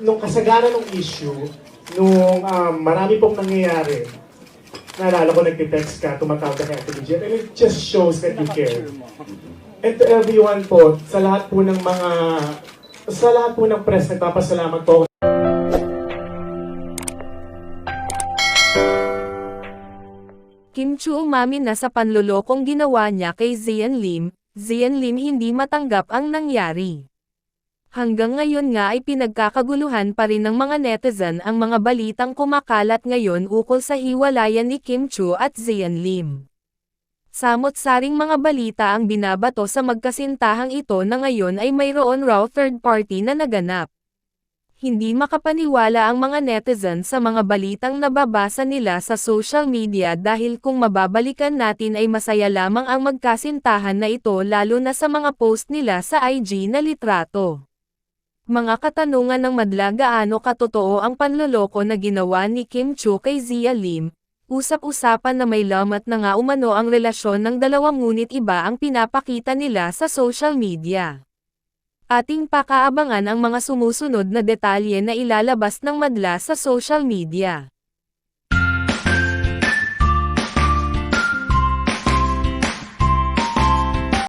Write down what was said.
nung kasagaran ng issue, nung um, marami pong nangyayari, naalala ko nagtitext ka, tumatawag ka kay Ate and it just shows that you care. And to everyone po, sa lahat po ng mga, sa lahat po ng press, nagpapasalamat po Kim Chu umamin na sa panlolokong ginawa niya kay Zian Lim, Zian Lim hindi matanggap ang nangyari. Hanggang ngayon nga ay pinagkakaguluhan pa rin ng mga netizen ang mga balitang kumakalat ngayon ukol sa hiwalayan ni Kim Chu at Zian Lim. Samot-saring mga balita ang binabato sa magkasintahang ito na ngayon ay mayroon raw third party na naganap. Hindi makapaniwala ang mga netizen sa mga balitang nababasa nila sa social media dahil kung mababalikan natin ay masaya lamang ang magkasintahan na ito lalo na sa mga post nila sa IG na litrato. Mga katanungan ng madla gaano katotoo ang panloloko na ginawa ni Kim Chu kay Zia Lim, usap-usapan na may lamat na nga umano ang relasyon ng dalawang ngunit iba ang pinapakita nila sa social media. Ating pakaabangan ang mga sumusunod na detalye na ilalabas ng madla sa social media.